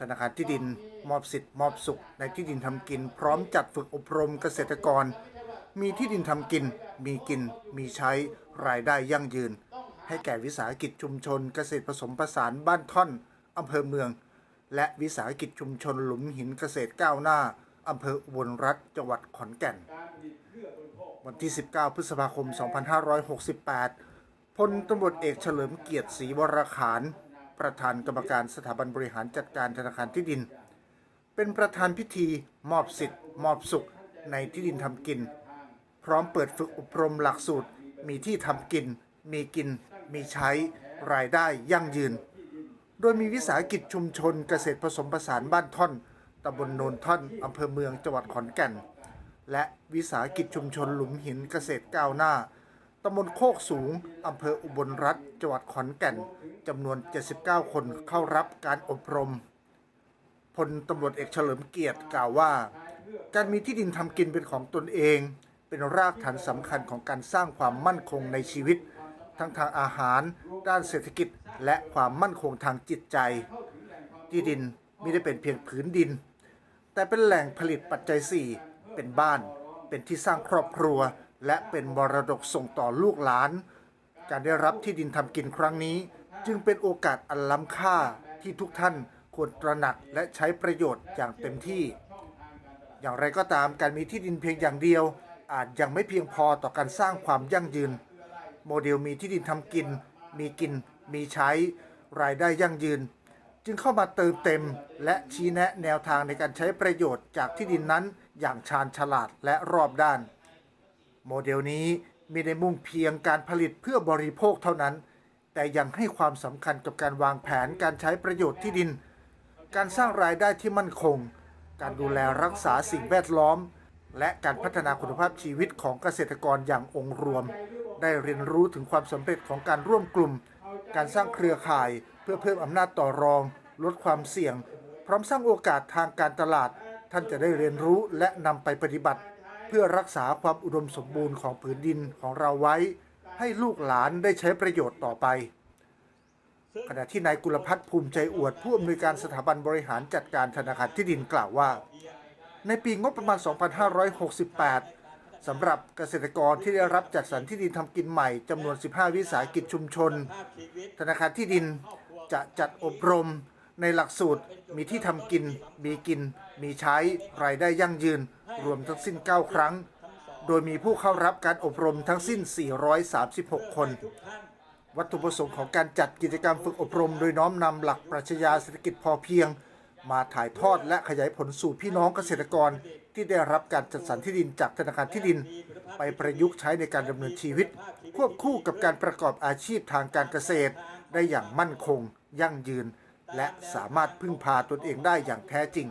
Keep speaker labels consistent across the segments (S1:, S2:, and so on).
S1: ธนาคารที่ดินมอบสิทธิ์มอบสุขในที่ดินทำกิน พร้อมจัดฝึกอบรมเกษตรกร มีที่ดินทำกิน มีกิน มีใช้รายได้ยั่งยืน ให้แก่วิสาหกิจชุมชน เกษตรผสมผสานบ้านท่อนอำเภอเมือง และวิสาหกิจชุมชนหลุมหินเกษตรก้าวหน้าอำเภออุบลรัฐจังหวัดขอนแก่น วันที่ 19 พฤษภาคม 2568พลตำรวจเอกเฉลิมเกียรติศรีวรขาน ประธานกรรมการสถาบันบริหารจัดการธนาคารที่ดิน เป็นประธานพิธีมอบสิทธิ์ มอบสุขในที่ดินทำกิน พร้อมเปิดฝึกอบรมหลักสูตร มีที่ทำกิน มีกิน มีใช้ รายได้ยั่งยืน โดยมีวิสาหกิจชุมชนเกษตรผสมผสานบ้านท่อนตำบลโนนท่อนอำเภอเมืองจังหวัดขอนแก่น และวิสาหกิจชุมชนหลุมหินเกษตรก้าวหน้า ตำบลโคกสูง อำเภออุบลรัฐ จังหวัดขอนแก่น จำนวน 79 คนเข้ารับการอบรม พลตำรวจเอกเฉลิมเกียรติกล่าวว่า การมีที่ดินทำกินเป็นของตนเอง เป็นรากฐานสำคัญของการสร้างความมั่นคงในชีวิต ทั้งทางอาหาร ด้านเศรษฐกิจ และความมั่นคงทางจิตใจ ที่ดินไม่ได้เป็นเพียงผืนดิน แต่เป็นแหล่งผลิตปัจจัย4เป็นบ้าน เป็นที่สร้างครอบครัว และเป็นมรดกส่งต่อลูกหลาน การได้รับที่ดินทำกินครั้งนี้ จึงเป็นโอกาสอันล้ำค่าที่ทุกท่านควรตระหนักและใช้ประโยชน์อย่างเต็มที่ อย่างไรก็ตามการมีที่ดินเพียงอย่างเดียว อาจยังไม่เพียงพอต่อการสร้างความยั่งยืน โมเดลมีที่ดินทำกิน มีกิน มีใช้ รายได้ยั่งยืน จึงเข้ามาเติมเต็ม และชี้แนะแนวทางในการใช้ประโยชน์จากที่ดินนั้นอย่างชาญฉลาดและรอบด้าน โมเดลนี้ไม่ได้มุ่งเพียงการผลิตเพื่อบริโภคเท่านั้น แต่ยังให้ความสำคัญกับการวางแผนการใช้ประโยชน์ที่ดิน การสร้างรายได้ที่มั่นคง การดูแลรักษาสิ่งแวดล้อม และการพัฒนาคุณภาพชีวิตของเกษตรกรอย่างองค์รวม ได้เรียนรู้ถึงความสำเร็จของการร่วมกลุ่ม การสร้างเครือข่ายเพื่อเพิ่มอำนาจต่อรอง ลดความเสี่ยง พร้อมสร้างโอกาสทางการตลาด ท่านจะได้เรียนรู้และนำไปปฏิบัติ เพื่อรักษาความอุดมสมบูรณ์ของผืนดินของเราไว้ ให้ลูกหลานได้ใช้ประโยชน์ต่อไป ขณะที่นายกุลพัฒน์ภูมิใจอวดผู้อำนวยการสถาบันบริหารจัดการธนาคารที่ดินกล่าวว่า ในปีงบประมาณ 2568 สำหรับเกษตรกรที่ได้รับจัดสรรที่ดินทำกินใหม่จำนวน 15 วิสาหกิจชุมชน ธนาคารที่ดินจะจัดอบรมในหลักสูตรมีที่ทำกิน มีกิน มีใช้รายได้ยั่งยืน รวมทั้งสิ้น 9 ครั้ง โดยมีผู้เข้ารับการอบรมทั้งสิ้น 436 คน วัตถุประสงค์ของการจัดกิจกรรมฝึกอบรม โดยน้อมนำหลักปรัชญาเศรษฐกิจพอเพียง มาถ่ายทอดและขยายผลสู่พี่น้องเกษตรกรที่ได้รับการจัดสรรที่ดินจากธนาคารที่ดิน ไปประยุกต์ใช้ในการดำเนินชีวิต ควบคู่กับการประกอบอาชีพทางการเกษตร ได้อย่างมั่นคง ยั่งยืน และสามารถพึ่งพาตนเองได้อย่างแท้จริง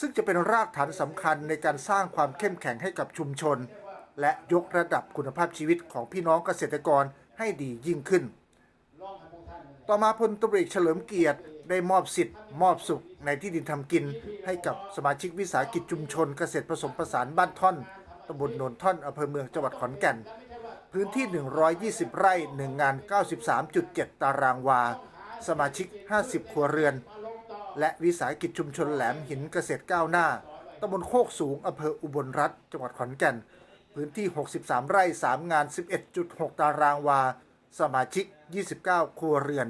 S1: ซึ่งจะเป็นรากฐานสำคัญในการสร้างความเข้มแข็งให้กับชุมชน และยกระดับคุณภาพชีวิตของพี่น้องเกษตรกรให้ดียิ่งขึ้น ต่อมาพลตรวจเอกเฉลิมเกียรติได้มอบสิทธิ์ มอบสุขในที่ดินทำกิน ให้กับสมาชิกวิสาหกิจชุมชนเกษตรผสมผสานบ้านท่อนตำบลโนนท่อนอำเภอเมืองจังหวัดขอนแก่น พื้นที่ 120 ไร่ 1 งาน 93.7 ตารางวา สมาชิก 50 ครัวเรือน และวิสาหกิจชุมชนแหลมหินเกษตรก้าวหน้าตำบลโคกสูงอำเภออุบลรัฐจังหวัดขอนแก่น พื้นที่ 63 ไร่ 3 งาน 11.6 ตารางวา สมาชิก 29 ครัวเรือน